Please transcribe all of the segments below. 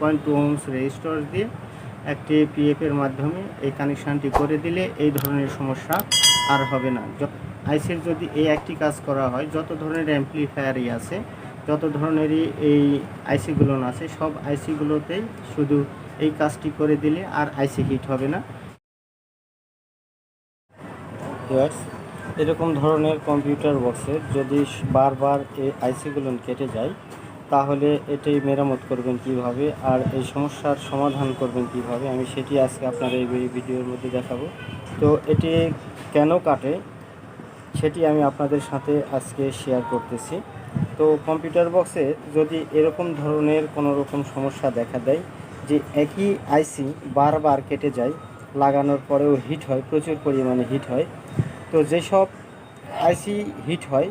Point two ohms resistor দিয়ে একটি PF এর মাধ্যমে এই কানেকশানটি করে দিলে এই ধরনের সমস্যা আর হবে না। আইসির যদি এই একটি কাজ করা হয়, যত ধরনের অ্যাম্পলিফায়ারই আছে, যত ধরনেরই এই আইসিগুলো আছে, সব আইসিগুলোতেই শুধু এই কাজটি করে দিলে আর আইসি হিট হবে না। এরকম ধরনের কম্পিউটার বক্সে যদি বারবার এই আইসিগুলো কেটে যায় তাহলে এটি মেরামত করবেন কীভাবে আর এই সমস্যার সমাধান করবেন কীভাবে? আমি সেটি আজকে আপনার এই ভিডিওর মধ্যে দেখাবো। তো এটি কেন কাটে সেটি আমি আপনাদের সাথে আজকে শেয়ার করতেছি। তো কম্পিউটার বক্সে যদি এরকম ধরনের কোনো রকম সমস্যা দেখা দেয় যে একই আইসি বারবার কেটে যায়, লাগানোর পরেও হিট হয়, প্রচুর পরিমাণে হিট হয়, তো যেসব আইসি হিট হয়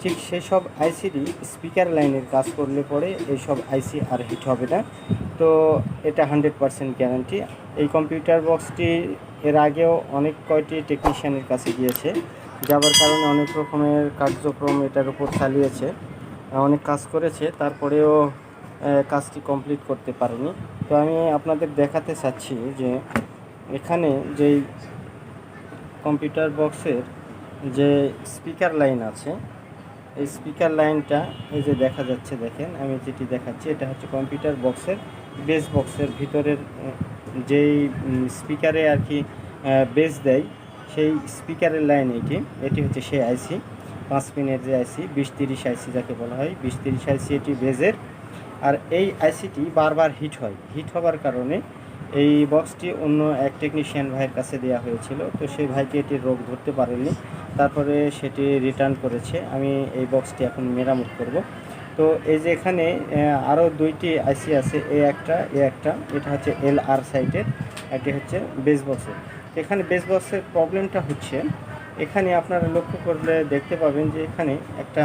ঠিক সেই সব আইসিরই স্পিকার লাইনের কাজ করলে পরে এইসব আইসি আর হিট হবে না। তো এটা হান্ড্রেড পারসেন্ট গ্যারান্টি এই কম্পিউটার বক্সটি এর আগেও অনেক কয়টি টেকনিশিয়ানের কাছে গিয়েছে, যাবার কারণে অনেক রকমের কার্যক্রম এটার উপর চালিয়েছে। অনেক কাজ করেছে, তারপরেও কাজটি কমপ্লিট করতে পারেনি। তো আমি আপনাদের দেখাতে চাচ্ছি যে এখানে যেই কম্পিউটার বক্সের যে স্পিকার লাইন আছে এই স্পিকার লাইনটা এই যে দেখা যাচ্ছে দেখেন, আমি যেটি দেখাচ্ছি, এটা হচ্ছে কম্পিউটার বক্সের বেস বক্সের ভিতরের যেই স্পিকারে আর কি বেস দেয়, সেই স্পিকারের লাইন এটি। এটি হচ্ছে সেই আইসি পাঁচ পিনের যে আইসি বিশ তিরিশ আইসি যাকে বলা হয়, বিশ তিরিশ আইসি এটি বেজের আর এই আইসিটি বারবার হিট হয়। হিট হবার কারণে এই বক্সটি অন্য এক টেকনিশিয়ান ভাইয়ের কাছে দেওয়া হয়েছিল, তো সেই ভাইকে এটি রোগ ধরতে পারেনি। তারপরে সেটি রিটার্ন করেছে। আমি এই বক্সটি এখন মেরামত করব। তো এই যে এখানে আরও দুইটি আইসি আছে, এ একটা এ একটা। এটা হচ্ছে এল আর সাইটের একটি হচ্ছে বেস বক্সের এখানে বেস বক্সের প্রবলেমটা হচ্ছে, এখানে আপনারা লক্ষ্য করলে দেখতে পাবেন যে এখানে একটা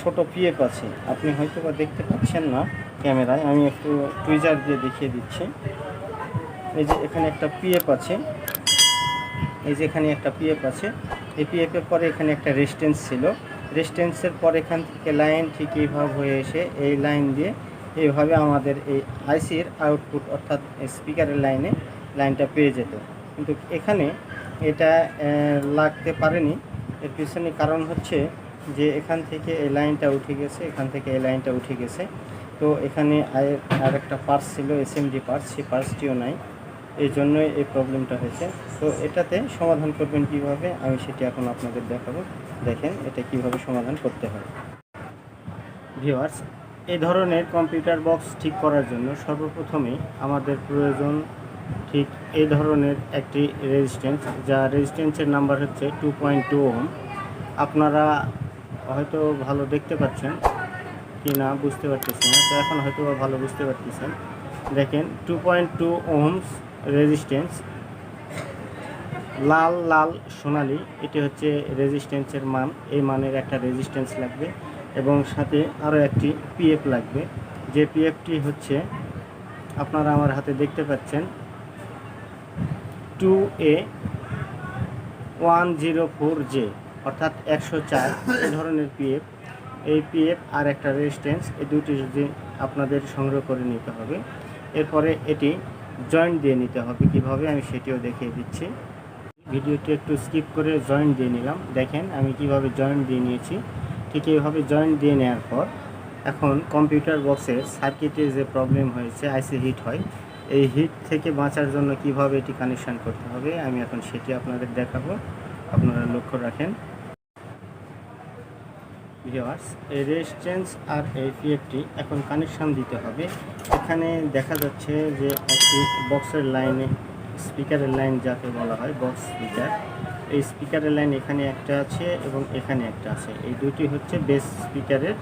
ছোট পিএফ আছে। আপনি হয়তো বা দেখতে পাচ্ছেন না ক্যামেরায়। আমি একটু টুইজার দিয়ে দেখিয়ে দিচ্ছি। এই যে এখানে একটা পিএফ আছে। এই যে এখানে একটা পিএফ আছে। এই পিএফের পরে এখানে একটা রেস্টেন্স ছিল। রেস্টেন্সের পর এখান থেকে লাইন ঠিক এইভাবে হয়ে এসে এই লাইন দিয়ে এইভাবে আমাদের এই আইসির আউটপুট অর্থাৎ স্পিকারের লাইনে লাইনটা পেয়ে যেত। কিন্তু এখানে এটা লাগতে পারেনি। এর পিছনে কারণ হচ্ছে যে এখান থেকে এই লাইনটা উঠে গেছে, এখান থেকে এই লাইনটা উঠে গেছে। তো এখানে আর- একটা পার্স ছিল এসএমডি পার্স সেই পার্সটিও নাই। এই জন্যই এই প্রবলেমটা হয়েছে। তো এটাতে সমাধান করবেন কীভাবে? আমি সেটি এখন আপনাদের দেখাবো। দেখেন এটা কীভাবে সমাধান করতে হয়। ভিউয়ার্স, এই ধরনের কম্পিউটার বক্স ঠিক করার জন্য সর্বপ্রথমে আমাদের প্রয়োজন ঠিক এই ধরনের একটি রেজিস্ট্যান্স যা রেজিস্ট্যান্সের নাম্বার হচ্ছে টু পয়েন্ট টু ওম আপনারা হয়তো ভালো দেখতে পাচ্ছেন কি না বুঝতে পারতেছি না, তো এখন হয়তো ভালো বুঝতে পারতেছেন। দেখেন two point two ohms resistance লাল লাল সোনালি, এটি হচ্ছে রেজিস্ট্যান্সের মান, এই মানের একটা রেজিস্ট্যান্স লাগবে এবং সাথে আরও একটি পিএফ লাগবে। যে পিএফটি হচ্ছে, আপনারা আমার হাতে দেখতে পাচ্ছেন two A one zero four J অর্থাৎ একশো চার এই ধরনের পিএফ এই পিএফ আর একটা রেজিস্ট্যান্স এই দুটি যদি আপনাদের সংগ্রহ করে নিতে হবে। এরপরে এটি জয়েন্ট দিয়ে নিতে হবে। কীভাবে? আমি সেটিও দেখিয়ে দিচ্ছি। ভিডিওটি একটু স্কিপ করে জয়েন্ট দিয়ে নিলাম। দেখেন, আমি কীভাবে জয়েন্ট দিয়ে নিয়েছি। ঠিক এইভাবে জয়েন্ট দিয়ে নেওয়ার পর এখন কম্পিউটার বক্সের সার্কিটের যে প্রবলেম হয়েছে আইসি হিট হয়, এই হিট থেকে বাঁচার জন্য কীভাবে এটি কানেকশান করতে হবে, আমি এখন সেটি আপনাদের দেখাবো। আপনারা লক্ষ্য রাখেন। ভিওয়ার্স এই রেজিস্ট্যান্স আর এই পিএফটি এখন কানেকশন দিতে হবে। এখানে দেখা যাচ্ছে যে একটি বক্সের লাইনে স্পিকারের লাইন যাকে বলা হয় বক্স স্পিকার এই স্পিকারের লাইন এখানে একটা আছে এবং এখানে একটা আছে। এই দুটি হচ্ছে বেস স্পিকারের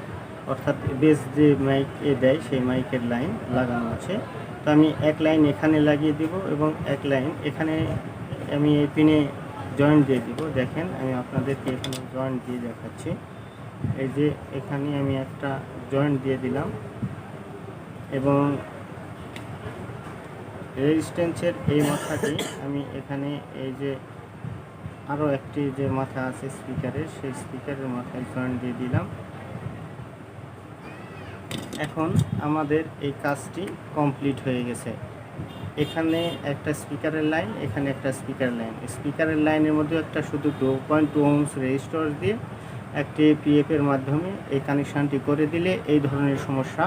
অর্থাৎ বেস যে মাইক এ দেয় সেই মাইকের লাইন লাগানো আছে। তো আমি এক লাইন এখানে লাগিয়ে দিব এবং এক লাইন এখানে আমি এই পিনে জয়েন্ট দিয়ে দিব। দেখেন, আমি আপনাদেরকে এখানে জয়েন্ট দিয়ে দেখাচ্ছি। এই যে এখানে আমি একটা জয়েন্ট দিয়ে দিলাম। এবং রেজিস্ট্যান্সের এই মাথাটি আমি এখানে এই যে আরও একটি যে মাথা আছে স্পিকারের সেই স্পিকারের মাথায় জয়েন্ট দিয়ে দিলাম। এখন আমাদের এই কাজটি কমপ্লিট হয়ে গেছে। এখানে একটা স্পিকারের লাইন এখানে একটা স্পিকার লাইন স্পিকারের লাইনের মধ্যে একটা শুধু two point two ohms resistor দিয়ে একটি পিএফের মাধ্যমে এই কানেকশানটি করে দিলে এই ধরনের সমস্যা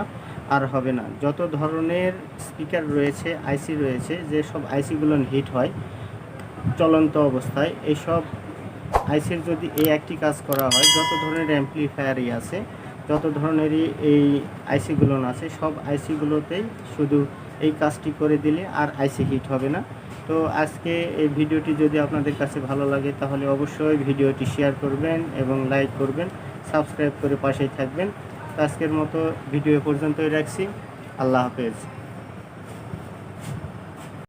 আর হবে না। যত ধরনের স্পিকার রয়েছে আইসি রয়েছে, যে সব আইসিগুলো হিট হয়, চলন্ত অবস্থায় এইসব আইসির যদি এই একটি কাজ করা হয়, যত ধরনের অ্যাম্পলিফায়ারই আছে, যত ধরনেরই এই আইসিগুলো আছে, সব আইসিগুলোতেই শুধু এই কাজটি করে দিলে আর আইসি হিট হবে না। তো আজকে এই ভিডিওটি যদি আপনাদের কাছে ভালো লাগে, তাহলে অবশ্যই ভিডিওটি শেয়ার করবেন এবং লাইক করবেন সাবস্ক্রাইব করে পাশেই থাকবেন। আজকের মতো ভিডিও পর্যন্তই রাখছি। আল্লাহ হাফেজ।